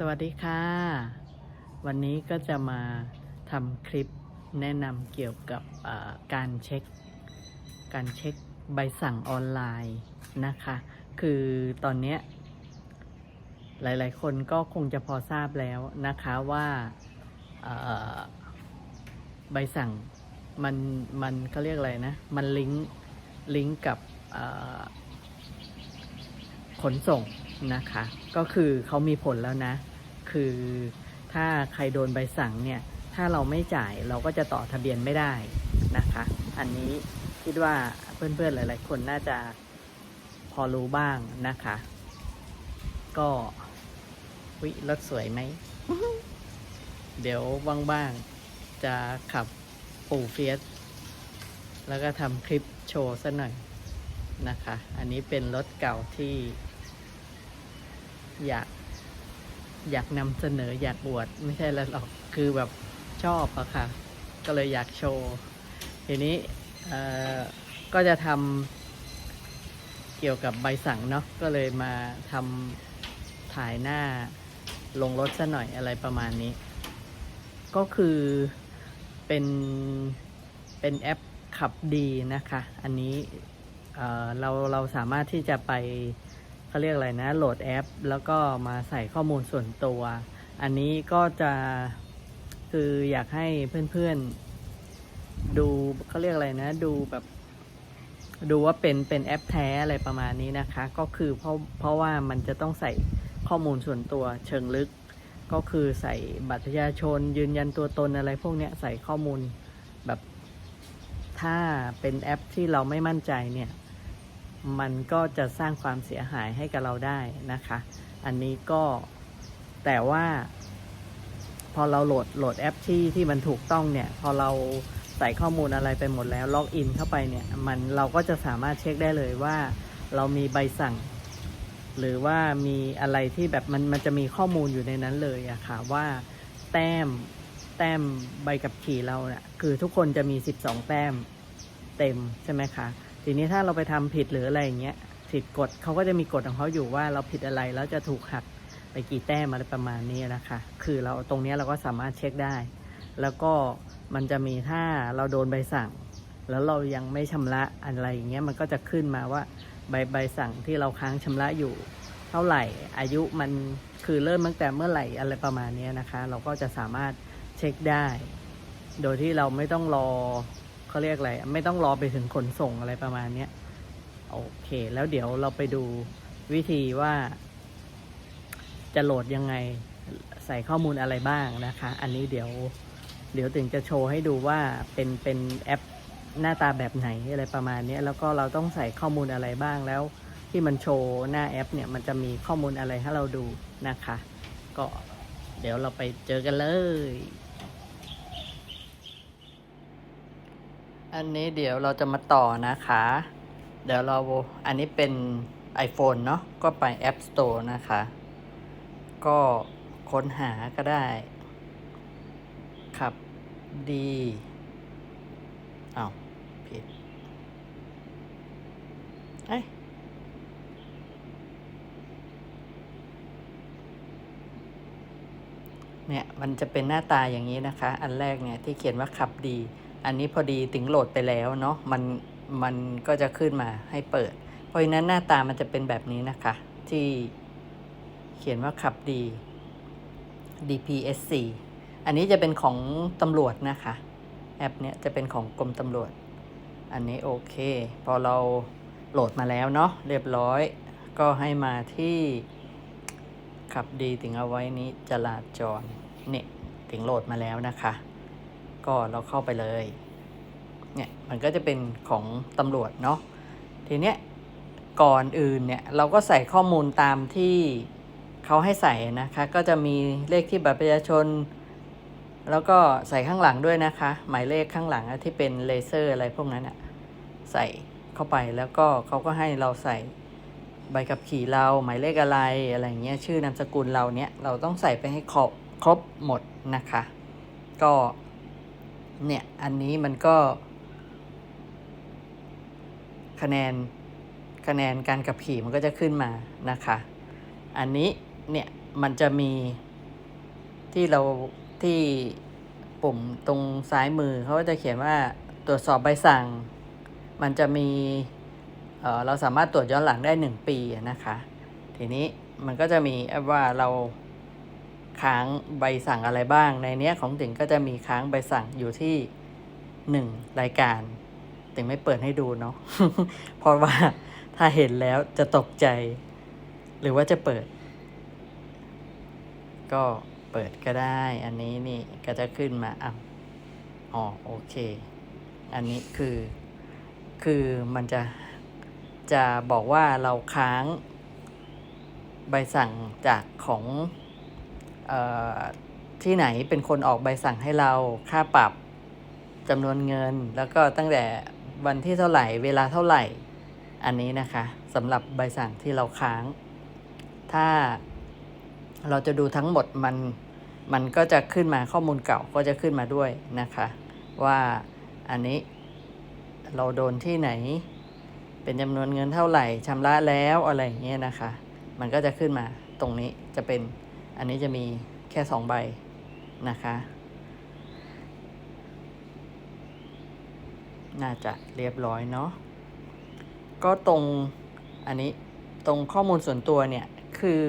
สวัสดีค่ะ วันนี้ก็จะมาทำคลิปแนะนำเกี่ยวกับการเช็ค การเช็คใบสั่งออนไลน์นะคะ คือตอนเนี้ยหลาย ๆ คนก็คงจะพอทราบแล้วนะคะว่าใบสั่งมันมันเขาเรียกอะไรนะ มันลิงก์ลิงก์กับขนส่งนะคะ ก็คือเขามีผลแล้วนะ คือถ้าใครโดนใบสั่งเนี่ย ถ้าเราไม่จ่ายเราก็จะต่อทะเบียนไม่ได้นะคะ อันนี้คิดว่าเพื่อนๆหลาย ๆ คนน่าจะพอรู้บ้างนะคะ ก็วิรถสวยไหม เดี๋ยวว่างๆจะขับปู่เฟียสแล้วก็ทำคลิปโชว์ซะหน่อยนะคะ อันนี้เป็นรถเก่าที่อยาก อยากนำเสนออยากอวดไม่ใช่แล้วหรอกคือแบบชอบอะค่ะ ก็เลยอยากโชว์ ทีนี้ก็จะทำเกี่ยวกับใบสั่งเนาะก็เลยมาทำถ่ายหน้าลงรถซะหน่อยอะไรประมาณนี้ ก็คือเป็นเป็นแอปขับดีนะคะ อันนี้เเราเราสามารถที่จะไป เขาเรียกอะไรนะ โหลดแอป แล้วก็มาใส่ข้อมูลส่วนตัว อันนี้ก็จะคืออยากให้เพื่อนๆ ดูเขาเรียกอะไรนะ ดูแบบ ดูว่าเป็นเป็นแอปแท้อะไรประมาณนี้นะคะ ก็คือเพราะเพราะว่ามันจะต้องใส่ข้อมูลส่วนตัวเชิงลึก ก็คือใส่บัตรประชาชน ยืนยันตัวตนอะไรพวกเนี้ยใส่ข้อมูลแบบถ้าเป็นแอปที่เราไม่มั่นใจเนี่ย มันก็จะสร้างความเสียหายให้กับเราได้นะคะ อันนี้ก็แต่ว่า พอเราโหลดโหลดแอปที่ที่มันถูกต้องเนี่ย พอเราใส่ข้อมูลอะไรไปหมดแล้วล็อกอินเข้าไปเนี่ย มันเราก็จะสามารถเช็คได้เลยว่า เรามีใบสั่ง หรือว่ามีอะไรที่แบบมันมันจะมีข้อมูลอยู่ในนั้นเลยอะค่ะว่า แต้มแต้มใบกับขี่เราเนี่ยคือทุกคนจะมี 12 แต้มเต็มใช่ไหมคะ ทีนี้ถ้าเราไปทำผิดหรืออะไรอย่างเงี้ยผิดกฎเขาก็จะมีกฎของเขาอยู่ว่าเราผิดอะไรแล้วจะถูกหักไปกี่แต้มอะไรประมาณนี้นะคะ คือเราตรงเนี้ยเราก็สามารถเช็คได้ แล้วก็มันจะมีถ้าเราโดนใบสั่ง แล้วเรายังไม่ชำระอะไรอย่างเงี้ยมันก็จะขึ้นมาว่าใบใบสั่งที่เราค้างชำระอยู่ เท่าไหร่อายุมันคือเริ่มตั้งแต่เมื่อไหร่อะไรประมาณนี้นะคะ เราก็จะสามารถเช็คได้ โดยที่เราไม่ต้องรอ เขาเรียกอะไร ไม่ต้องรอไปถึงขนส่งอะไรประมาณเนี้ยโอเค แล้วเดี๋ยวเราไปดูวิธีว่า จะโหลดยังไงใส่ข้อมูลอะไรบ้างนะคะ อันนี้เดี๋ยว เดี๋ยวถึงจะโชว์ให้ดูว่าเป็นเป็นแอปหน้าตาแบบไหนอะไรประมาณนี้แล้วก็เราต้องใส่ข้อมูลอะไรบ้างแล้ว ที่มันโชว์หน้าแอป เนี่ยมันจะมีข้อมูลอะไรให้เราดูนะคะ ก็เดี๋ยวเราไปเจอกันเลย อันนี้เดี๋ยวเราจะมาต่อนะคะ เดี๋ยวเราอันนี้เป็น iPhone เนาะก็ไป App Store นะคะ ก็ค้นหาก็ได้ ขับดีอ้าวผิดเอ้ยเนี่ย มันจะเป็นหน้าตาอย่างนี้นะคะ อันแรกเนี่ย ที่เขียนว่าขับดี อันนี้พอดีถึงโหลดไปแล้วเนาะมันมันก็จะขึ้นมาให้เปิด เพราะฉะนั้นหน้าตามันจะเป็นแบบนี้นะคะ ที่เขียนว่าขับดี DPSC อันนี้จะเป็นของตำรวจนะคะ แอปเนี่ยจะเป็นของกรมตำรวจ อันนี้โอเค พอเราโหลดมาแล้วเนาะเรียบร้อย ก็ให้มาที่ขับดีถึงเอาไว้นี้จราจรเนี่ยถึงโหลดมาแล้วนะคะ ก็เราเข้าไปเลย เนี่ยมันก็จะเป็นของตำรวจเนาะทีเนี้ยก่อนอื่นเนี่ยเราก็ใส่ข้อมูลตามที่เขาให้ใส่นะคะ ก็จะมีเลขที่บัตรประชาชน แล้วก็ใส่ข้างหลังด้วยนะคะ หมายเลขข้างหลังที่เป็นเลเซอร์อะไรพวกนั้นอะใส่เข้าไปแล้วก็เขาก็ให้เราใส่ใบขับขี่เราหมายเลขอะไรอะไรเงี้ยชื่อนามสกุลเราเนี่ยเราต้องใส่ไปให้ครบครบหมดนะคะ ก็ เนี่ย อันนี้มันก็ คะแนนคะแนนการขับขี่มันก็จะขึ้นมานะคะ อันนี้เนี่ยมันจะมีที่เราที่ปุ่มตรงซ้ายมือเขาก็จะเขียนว่าตรวจสอบใบสั่ง มันจะมีเเราสามารถตรวจย้อนหลังได้หนึ่งปีนะคะ ทีนี้มันก็จะมีว่าเรา ค้างใบสั่งอะไรบ้าง ในเนี้ยของติ่งก็จะมีค้างใบสั่งอยู่ที่หนึ่งรายการติ่งไม่เปิดให้ดูเนาะเพราะว่าถ้าเห็นแล้วจะตกใจ หรือว่าจะเปิด ก็เปิดก็ได้ อันนี้นี่ก็จะขึ้นมาอะอ๋อโอเค อันนี้คือ คือมันจะจะบอกว่าเราค้างใบสั่งจากของ ที่ไหนเป็นคนออกใบสั่งให้เราค่าปรับจำนวนเงิน แล้วก็ตั้งแต่วันที่เท่าไหร่เวลาเท่าไหร่ อันนี้นะคะสำหรับใบสั่งที่เราค้าง ถ้าเราจะดูทั้งหมดมันมันก็จะขึ้นมาข้อมูลเก่าก็จะขึ้นมาด้วยนะคะ ว่าอันนี้เราโดนที่ไหน เป็นจำนวนเงินเท่าไหร่ชำระแล้วอะไรอย่างเงี้ยนะคะ มันก็จะขึ้นมาตรงนี้จะเป็น อันนี้จะมีแค่สองใบนะคะ น่าจะเรียบร้อยเนาะ ก็ตรงอันนี้ตรงข้อมูลส่วนตัวเนี่ย คือ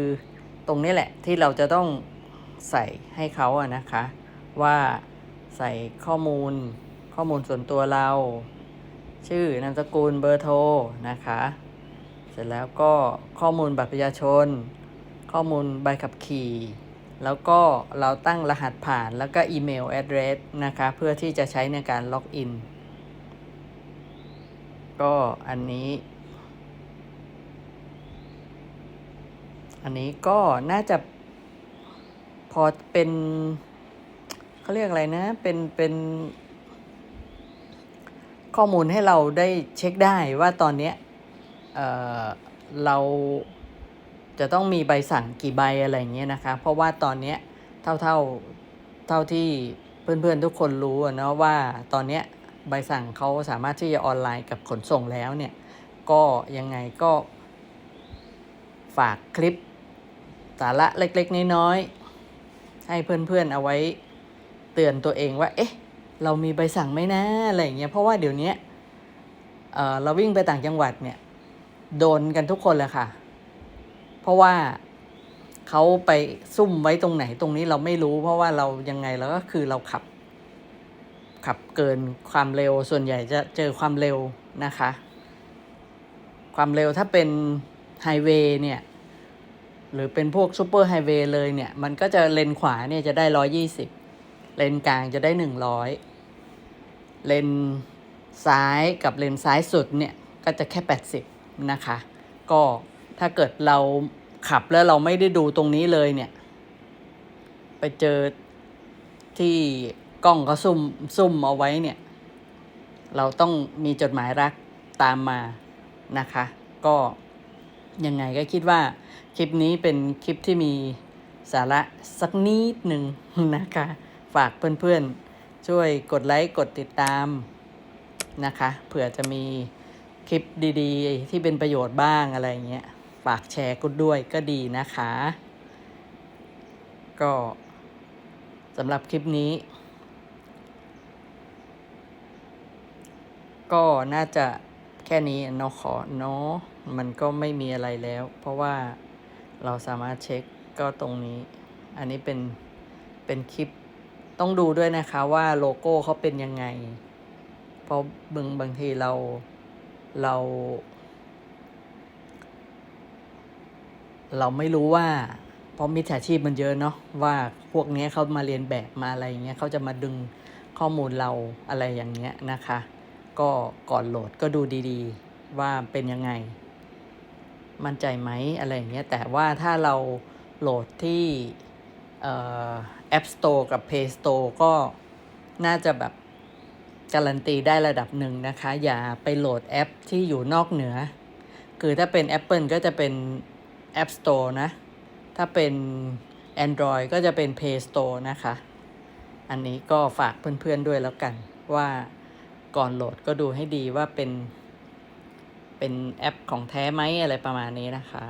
ตรงนี้แหละที่เราจะต้องใส่ให้เขาอะนะคะ ว่าใส่ข้อมูลข้อมูลส่วนตัวเรา ชื่อนามสกุลเบอร์โทรนะคะ เสร็จแล้วก็ข้อมูลบัตรประชาชน ข้อมูลใบขับขี่ แล้วก็เราตั้งรหัสผ่านแล้วก็อีเมล address นะคะ เพื่อที่จะใช้ในการล็อกอิน ก็อันนี้ อันนี้ก็น่าจะพอเป็นเขาเรียกอะไรนะ เป็นเป็นข้อมูลให้เราได้เช็คได้ว่าตอนเนี้ยเเรา จะต้องมีใบสั่งกี่ใบอะไรเงี้ยนะคะ เพราะว่าตอนเนี้ยเท่าเท่าเท่าที่เพื่อนๆทุกคนรู้นะว่าตอนเนี้ยใบสั่งเขาสามารถที่จะออนไลน์กับขนส่งแล้วเนี่ย ก็ยังไงก็ฝากคลิปสาระเล็กๆ น้อยๆ ให้เพื่อนๆเอาไว้เตือนตัวเองว่า เอ๊ะ เรามีใบสั่งไหมนะอะไรอย่างเงี้ยเพราะว่าเดี๋ยวนี้เออเราวิ่งไปต่างจังหวัดเนี่ย โดนกันทุกคนเลยค่ะ เพราะว่าเขาไปซุ่มไว้ตรงไหนตรงนี้เราไม่รู้ เพราะว่าเรายังไงเราก็คือเราขับ ขับเกินความเร็วส่วนใหญ่จะเจอความเร็วนะคะ ความเร็วถ้าเป็นไฮเวย์เนี่ยหรือเป็นพวกซูเปอร์ไฮเวย์เลยเนี่ย มันก็จะเลนขวาเนี่ยจะได้ร้อยี่สิบเลนกลางจะได้หนึ่งร้อยเลนซ้ายกับเลนซ้ายสุดเนี่ย ก็จะแค่แปดสิบนะคะ ก็ ถ้าเกิดเราขับแล้วเราไม่ได้ดูตรงนี้เลยเนี่ย ไปเจอที่กล้องเขาซุ่มซุ่มเอาไว้เนี่ย เราต้องมีจดหมายรักตามมานะคะ ก็ยังไงก็คิดว่าคลิปนี้เป็นคลิปที่มีสาระสักนิดหนึ่งนะคะ ฝากเพื่อนๆ ช่วยกดไลค์กดติดตามนะคะ เผื่อจะมีคลิปดีๆ ที่เป็นประโยชน์บ้างอะไรเงี้ยากแชร์กุดด้วยก็ดีนะคะ ก็สำหรับคลิปนี้ ก็น่าจะแค่นี้เนาะขอเนาะมันก็ไม่มีอะไรแล้ว เพราะว่าเราสามารถเช็คก็ตรงนี้ อันนี้เป็นเป็นคลิปต้องดูด้วยนะคะว่าโลโก้เขาเป็นยังไง เพราะบางบางทีเราเรา เราไม่รู้ว่าเพราะมิจฉาชีพมันเยอะเนาะว่าพวกนี้เขามาเรียนแบบมาอะไรเงี้ยเขาจะมาดึงข้อมูลเราอะไรอย่างเงี้ยนะคะ ก็ก่อนโหลดก็ดูดีๆ ว่าเป็นยังไง มั่นใจไหมอะไรอย่างเงี้ยแต่ว่าถ้าเราโหลดที่เอ่อ App Store กับ Play Store ก็น่าจะแบบการันตีได้ระดับหนึ่งนะคะ อย่าไปโหลดแอปที่อยู่นอกเหนือ คือถ้าเป็น Apple ก็จะเป็น App Store นะ ถ้าเป็น Android ก็จะเป็น Play Store นะคะ อันนี้ก็ฝากเพื่อนๆด้วยแล้วกัน ว่าก่อนโหลดก็ดูให้ดีว่าเป็น เป็นแอปของแท้ไหมอะไรประมาณนี้นะคะ